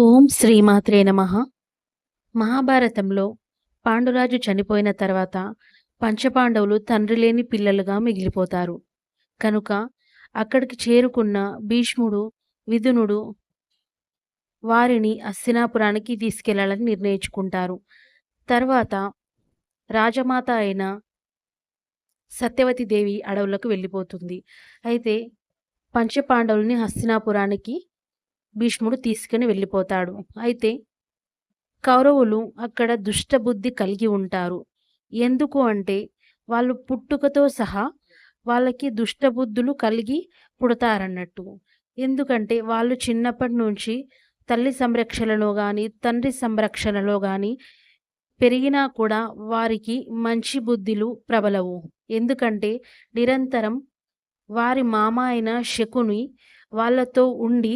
ఓం శ్రీమాత్రే నమ. మహాభారతంలో పాండురాజు చనిపోయిన తర్వాత పంచపాండవులు తండ్రి లేని పిల్లలుగా మిగిలిపోతారు. కనుక అక్కడికి చేరుకున్న భీష్ముడు విదునుడు వారిని అస్సినాపురానికి తీసుకెళ్ళాలని నిర్ణయించుకుంటారు. తర్వాత రాజమాత అయిన సత్యవతి దేవి అడవులకు వెళ్ళిపోతుంది. అయితే పంచపాండవుల్ని హస్తినాపురానికి భీష్ముడు తీసుకుని వెళ్ళిపోతాడు. అయితే కౌరవులు అక్కడ దుష్టబుద్ధి కలిగి ఉంటారు. ఎందుకు అంటే వాళ్ళు పుట్టుకతో సహా వాళ్ళకి దుష్టబుద్ధులు కలిగి పుడతారన్నట్టు. ఎందుకంటే వాళ్ళు చిన్నప్పటి నుంచి తల్లి సంరక్షణలో కానీ తండ్రి సంరక్షణలో కానీ పెరిగినా కూడా వారికి మంచి బుద్ధులు ప్రబలవు. ఎందుకంటే నిరంతరం వారి మామ అయిన శకుని వాళ్ళతో ఉండి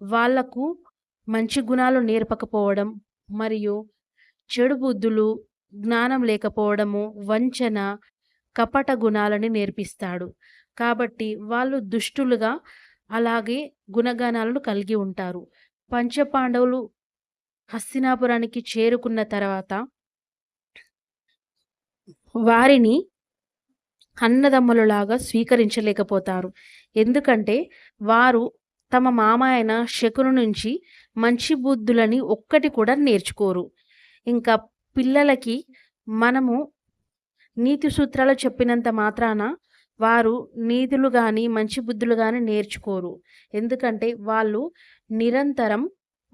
వాళ్ళకు మంచి గుణాలు నేర్పకపోవడం మరియు చెడు బుద్ధులు జ్ఞానం లేకపోవడము వంచన కపట గుణాలని నేర్పిస్తాడు. కాబట్టి వాళ్ళు దుష్టులుగా అలాగే గుణగణాలను కలిగి ఉంటారు. పంచపాండవులు హస్తినాపురానికి చేరుకున్న తర్వాత వారిని అన్నదమ్ములలాగా స్వీకరించలేకపోతారు. ఎందుకంటే వారు తమ మామ అయిన శకును నుంచి మంచి బుద్ధులని ఒక్కటి కూడా నేర్చుకోరు. ఇంకా పిల్లలకి మనము నీతి సూత్రాలు చెప్పినంత మాత్రాన వారు నీతులు కానీ మంచి బుద్ధులు కానీ నేర్చుకోరు. ఎందుకంటే వాళ్ళు నిరంతరం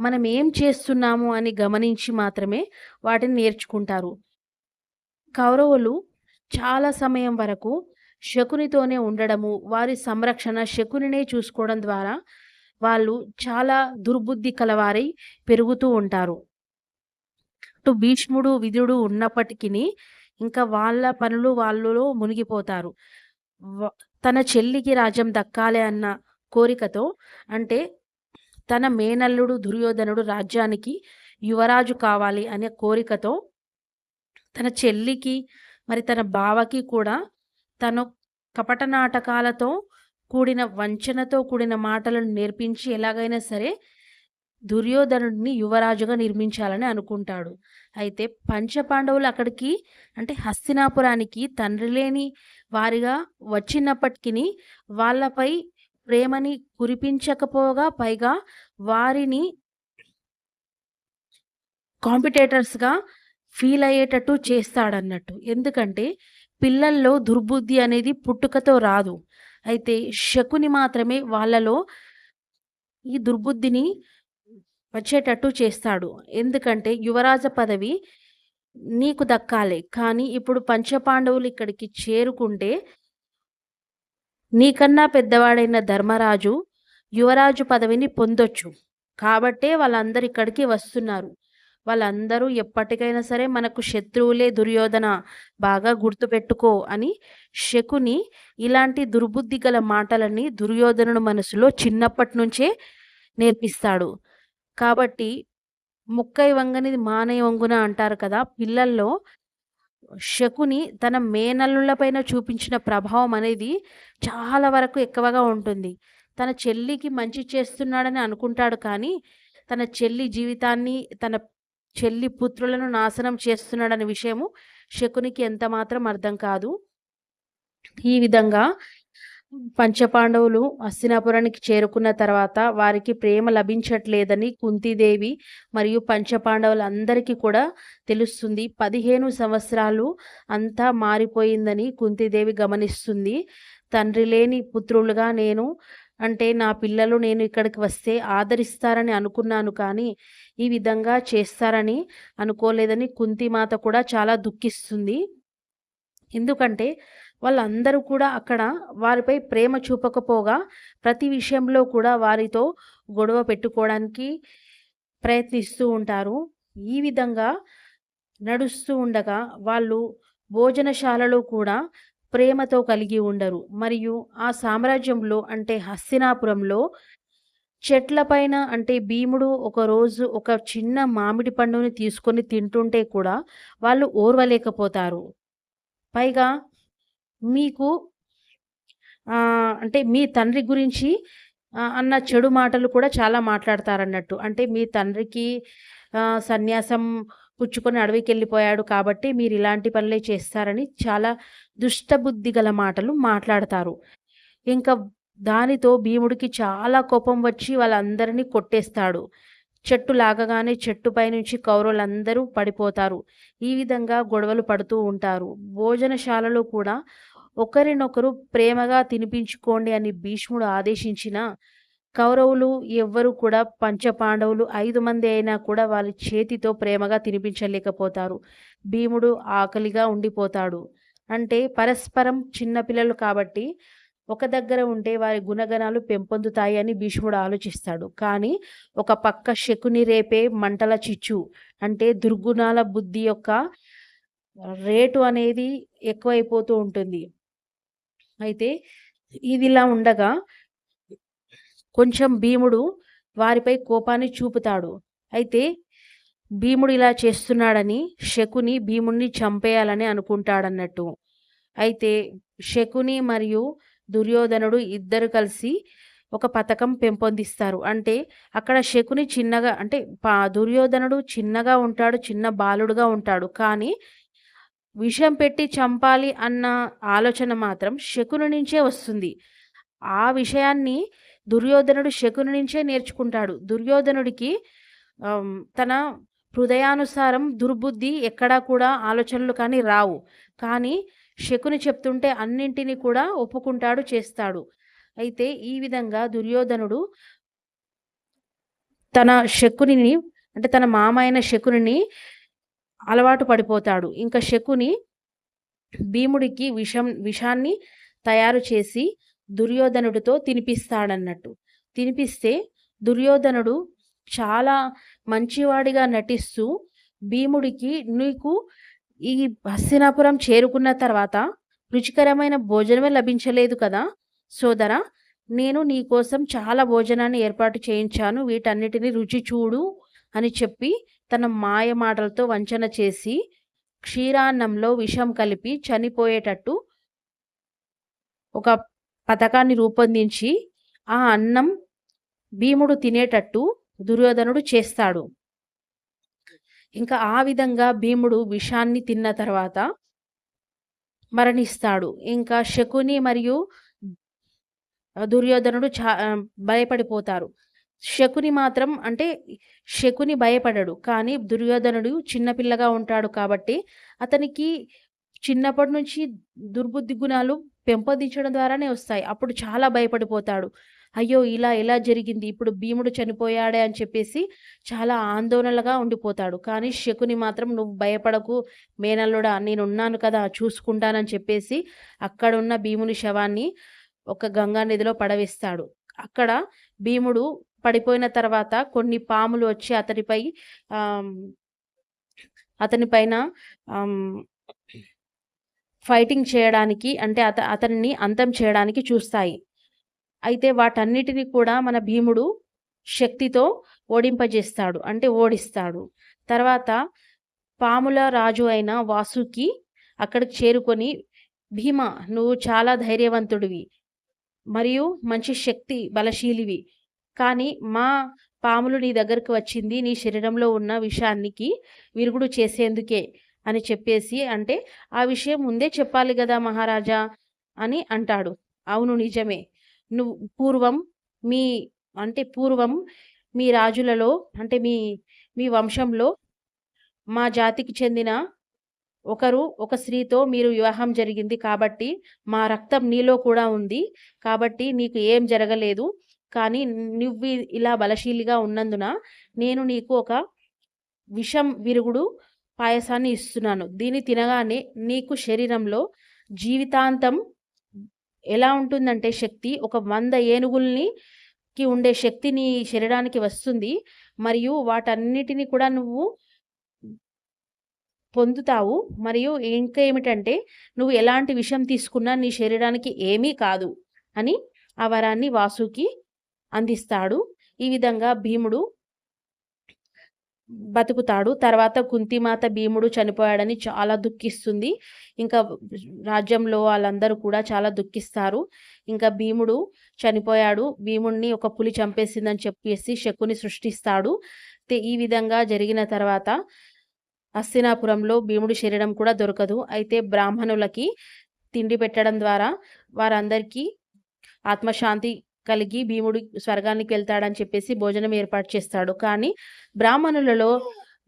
మనం ఏం చేస్తున్నాము అని గమనించి మాత్రమే వాటిని నేర్చుకుంటారు. కౌరవులు చాలా సమయం వరకు శకునితోనే ఉండడము వారి సంరక్షణ శకునినే చూసుకోవడం ద్వారా వాళ్ళు చాలా దుర్బుద్ధి కలవారై పెరుగుతూ ఉంటారు. అటు భీష్ముడు విధుడు ఉన్నప్పటికీ ఇంకా వాళ్ళ పనులు వాళ్ళలో మునిగిపోతారు. తన చెల్లికి రాజ్యం దక్కాలి అన్న కోరికతో అంటే తన మేనల్లుడు దుర్యోధనుడు రాజ్యానికి యువరాజు కావాలి అనే కోరికతో తన చెల్లికి మరి తన బావకి కూడా తను కపట నాటకాలతో కూడిన వంచనతో కూడిన మాటలను నేర్పించి ఎలాగైనా సరే దుర్యోధనుడిని యువరాజుగా నిర్మించాలని అనుకుంటాడు. అయితే పంచపాండవులు అక్కడికి అంటే హస్తినాపురానికి తండ్రి లేని వారిగా వచ్చినప్పటికీ వాళ్ళపై ప్రేమని కురిపించకపోగా పైగా వారిని కాంపిటేటర్స్గా ఫీల్ అయ్యేటట్టు చేస్తాడన్నట్టు. ఎందుకంటే పిల్లల్లో దుర్బుద్ధి అనేది పుట్టుకతో రాదు. అయితే శకుని మాత్రమే వాళ్ళలో ఈ దుర్బుద్ధిని వచ్చేటట్టు చేస్తాడు. ఎందుకంటే యువరాజ పదవి నీకు దక్కాలి. కానీ ఇప్పుడు పంచపాండవులు ఇక్కడికి చేరుకుంటే నీకన్నా పెద్దవాడైన ధర్మరాజు యువరాజు పదవిని పొందొచ్చు. కాబట్టే వాళ్ళందరు ఇక్కడికి వస్తున్నారు. వాళ్ళందరూ ఎప్పటికైనా సరే మనకు శత్రువులే దుర్యోధన బాగా గుర్తుపెట్టుకో అని శకుని ఇలాంటి దుర్బుద్ధి గల మాటలని దుర్యోధనుడు మనసులో చిన్నప్పటి నుంచే నేర్పిస్తాడు. కాబట్టి ముక్కై వంగనిది మానయ వంగున అంటారు కదా పిల్లల్లో శకుని తన మేనల్లులపైన చూపించిన ప్రభావం అనేది చాలా వరకు ఎక్కువగా ఉంటుంది. తన చెల్లికి మంచి చేస్తున్నాడని అనుకుంటాడు కానీ తన చెల్లి జీవితాన్ని తన చెల్లి పుత్రులను నాశనం చేస్తున్నాడనే విషయము శకునికి ఎంత మాత్రం అర్థం కాదు. ఈ విధంగా పంచపాండవులు హస్తినాపురానికి చేరుకున్న తర్వాత వారికి ప్రేమ లభించట్లేదని కుంతీదేవి మరియు పంచపాండవులందరికీ కూడా తెలుస్తుంది. పదిహేను సంవత్సరాలు అంతా మారిపోయిందని కుంతీదేవి గమనిస్తుంది. తండ్రి లేని పుత్రులుగా నేను అంటే నా పిల్లలు నేను ఇక్కడికి వస్తే ఆదరిస్తారని అనుకున్నాను కానీ ఈ విధంగా చేస్తారని అనుకోలేదని కుంతిమాత కూడా చాలా దుఃఖిస్తుంది. ఎందుకంటే వాళ్ళందరూ కూడా అక్కడ వారిపై ప్రేమ చూపకపోగా ప్రతి విషయంలో కూడా వారితో గొడవ పెట్టుకోవడానికి ప్రయత్నిస్తూ ఉంటారు. ఈ విధంగా నడుస్తూ ఉండగా వాళ్ళు భోజనశాలలో కూడా ప్రేమతో కలిగి ఉండరు మరియు ఆ సామ్రాజ్యంలో అంటే హస్తినాపురంలో చెట్లపైన అంటే భీముడు ఒకరోజు ఒక చిన్న మామిడి పండుని తీసుకొని తింటుంటే కూడా వాళ్ళు ఓర్వలేకపోతారు పైగా మీకు అంటే మీ తండ్రి గురించి అన్న చెడు మాటలు కూడా చాలా మాట్లాడతారన్నట్టు. అంటే మీ తండ్రికి సన్యాసం పుచ్చుకొని అడవికెళ్ళిపోయాడు కాబట్టి మీరు ఇలాంటి పనులే చేస్తారని చాలా దుష్టబుద్ధి గల మాటలు మాట్లాడతారు. ఇంకా దానితో భీముడికి చాలా కోపం వచ్చి వాళ్ళందరిని కొట్టేస్తాడు. చెట్టు లాగగానే చెట్టుపై నుంచి కౌరవులందరూ పడిపోతారు. ఈ విధంగా గొడవలు పడుతూ ఉంటారు. భోజనశాలలో కూడా ఒకరినొకరు ప్రేమగా తినిపించుకోండి అని భీష్ముడు ఆదేశించినా, కౌరవులు ఎవ్వరు కూడా పంచపాండవులు ఐదు మంది అయినా కూడా వాళ్ళ చేతితో ప్రేమగా తినిపించలేకపోతారు. భీముడు ఆకలిగా ఉండిపోతాడు. అంటే పరస్పరం చిన్నపిల్లలు కాబట్టి ఒక దగ్గర ఉంటే వారి గుణగణాలు పెంపొందుతాయి అని భీష్ముడు ఆలోచిస్తాడు. కానీ ఒక పక్క శకుని రేపే మంటల చిచ్చు అంటే దుర్గుణాల బుద్ధి యొక్క రేటు అనేది ఎక్కువైపోతూ ఉంటుంది. అయితే ఇదిలా ఉండగా కొంచెం భీముడు వారిపై కోపాన్ని చూపుతాడు. అయితే భీముడు ఇలా చేస్తున్నాడని శకుని భీముడిని చంపేయాలని అనుకుంటాడన్నట్టు. అయితే శకుని మరియు దుర్యోధనుడు ఇద్దరు కలిసి ఒక పథకం పెంపొందిస్తారు. అంటే అక్కడ శకుని చిన్నగా అంటే పా దుర్యోధనుడు చిన్నగా ఉంటాడు. చిన్న బాలుడుగా ఉంటాడు. కానీ విషం పెట్టి చంపాలి అన్న ఆలోచన మాత్రం శకుని నుంచే వస్తుంది. ఆ విషయాన్ని దుర్యోధనుడు శకుని నుంచే నేర్చుకుంటాడు. దుర్యోధనుడికి తన హృదయానుసారం దుర్బుద్ధి ఎక్కడా కూడా ఆలోచనలు కానీ రావు. కానీ శకుని చెప్తుంటే అన్నింటిని కూడా ఒప్పుకుంటాడు, చేస్తాడు. అయితే ఈ విధంగా దుర్యోధనుడు తన శకునిని అంటే తన మామైన శకునిని అలవాటు పడిపోతాడు. ఇంకా శకుని భీముడికి విషం విషాన్ని తయారు చేసి దుర్యోధనుడితో తినిపిస్తాడన్నట్టు. తినిపిస్తే దుర్యోధనుడు చాలా మంచివాడిగా నటిస్తూ భీముడికి "నీకు ఈ హస్తినాపురం చేరుకున్న తర్వాత రుచికరమైన భోజనమే లభించలేదు కదా! సోదరా! నేను నీ కోసం చాలా భోజనాన్ని ఏర్పాటు చేయించాను. వీటన్నిటిని రుచి చూడు" అని చెప్పి తన మాయ మాటలతో వంచన చేసి క్షీరాన్నంలో విషం కలిపి చనిపోయేటట్టు ఒక పథకాన్ని రూపొందించి ఆ అన్నం భీముడు తినేటట్టు దుర్యోధనుడు చేస్తాడు. ఇంకా ఆ విధంగా భీముడు విషాన్ని తిన్న తర్వాత మరణిస్తాడు. ఇంకా శకుని మరియు దుర్యోధనుడు చా భయపడిపోతారు. శకుని మాత్రం అంటే శకుని భయపడడు. కానీ దుర్యోధనుడు చిన్నపిల్లగా ఉంటాడు కాబట్టి అతనికి చిన్నప్పటి నుంచి దుర్బుద్ధి గుణాలు పెంపొందించడం ద్వారానే వస్తాయి. అప్పుడు చాలా భయపడిపోతాడు. అయ్యో! ఇలా ఎలా జరిగింది? ఇప్పుడు భీముడు చనిపోయాడే అని చెప్పేసి చాలా ఆందోళనగా ఉండిపోతాడు. కానీ శకుని మాత్రం "నువ్వు భయపడకు మేనల్లుడా నేనున్నాను కదా! చూసుకుంటానని" చెప్పేసి అక్కడున్న భీముని శవాన్ని ఒక గంగా నదిలో పడవేస్తాడు. అక్కడ భీముడు పడిపోయిన తర్వాత కొన్ని పాములు వచ్చి అతనిపై అతని పైన ఫైటింగ్ చేయడానికి అంటే అత అతన్ని అంతం చేయడానికి చూస్తాయి. అయితే వాటన్నిటిని కూడా మన భీముడు శక్తితో ఓడింపజేస్తాడు. అంటే ఓడిస్తాడు. తర్వాత పాముల రాజు అయిన వాసుకి అక్కడికి చేరుకొని "భీమా! నువ్వు చాలా ధైర్యవంతుడివి. మరియు మంచి శక్తి బలశీలివి. కానీ మా పాములు నీ దగ్గరికి వచ్చింది నీ శరీరంలో ఉన్న విషానికి విరుగుడు చేసేందుకే" అని చెప్పేసి అంటే "ఆ విషయం ముందే చెప్పాలి కదా మహారాజా" అని అంటాడు. "అవును నిజమే. నువ్వు పూర్వం మీ అంటే పూర్వం మీ రాజులలో అంటే మీ మీ వంశంలో మా జాతికి చెందిన ఒకరు ఒక స్త్రీతో మీరు వివాహం జరిగింది కాబట్టి మా రక్తం నీలో కూడా ఉంది. కాబట్టి నీకు ఏం జరగలేదు. కానీ నువ్వు ఇలా బలశీలిగా ఉన్నందున నేను నీకు ఒక విషం విరుగుడు పాయసాన్ని ఇస్తున్నాను. దీన్ని తినగానే నీకు శరీరంలో జీవితాంతం ఎలా ఉంటుందంటే శక్తి ఒక వంద ఏనుగుల్ని కి ఉండే శక్తి నీ శరీరానికి వస్తుంది. మరియు వాటన్నిటిని కూడా నువ్వు పొందుతావు. మరియు ఇంకా ఏమిటంటే నువ్వు ఎలాంటి విషయం తీసుకున్నా నీ శరీరానికి ఏమీ కాదు" అని ఆ వరాన్ని వాసుకి అందిస్తాడు. ఈ విధంగా భీముడు బతుకుతాడు. తర్వాత కుంతిమాత భీముడు చనిపోయాడని చాలా దుఃఖిస్తుంది. ఇంకా రాజ్యంలో వాళ్ళందరూ కూడా చాలా దుఃఖిస్తారు. ఇంకా భీముడు చనిపోయాడు. భీముడిని ఒక పులి చంపేసిందని చెప్పేసి శకుని సృష్టిస్తాడు. ఈ విధంగా జరిగిన తర్వాత హస్తినాపురంలో భీముడి శరీరం కూడా దొరకదు. అయితే బ్రాహ్మణులకి తిండి పెట్టడం ద్వారా వారందరికీ ఆత్మశాంతి కలిగి భీముడు స్వర్గానికి వెళ్తాడని చెప్పేసి భోజనం ఏర్పాటు చేస్తాడు. కానీ బ్రాహ్మణులలో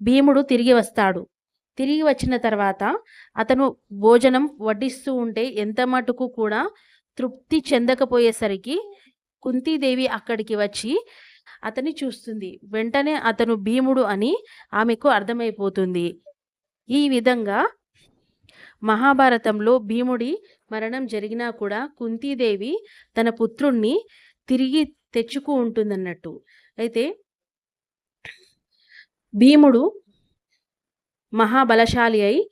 భీముడు తిరిగి వస్తాడు. తిరిగి వచ్చిన తర్వాత అతను భోజనం వడ్డిస్తూ ఉంటే ఎంత మటుకు కూడా తృప్తి చెందకపోయేసరికి కుంతీదేవి అక్కడికి వచ్చి అతని చూస్తుంది. వెంటనే అతను భీముడు అని ఆమెకు అర్థమైపోతుంది. ఈ విధంగా మహాభారతంలో భీముడి మరణం జరిగినా కూడా కుంతీదేవి తన పుత్రుణ్ణి తిరిగి తెచ్చుకు ఉంటుందన్నట్టు. అయితే భీముడు మహాబలశాలి అయి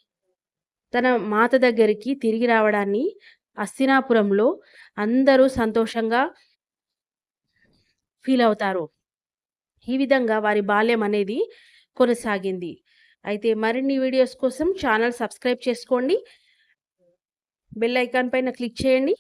తన మాత దగ్గరికి తిరిగి రావడాన్ని అస్తినాపురంలో అందరూ సంతోషంగా ఫీల్ అవుతారు. ఈ విధంగా వారి బాల్యం అనేది కొనసాగింది. అయితే మరిన్ని వీడియోస్ కోసం ఛానల్ సబ్స్క్రైబ్ చేసుకోండి. బెల్ ఐకాన్ పైన క్లిక్ చేయండి.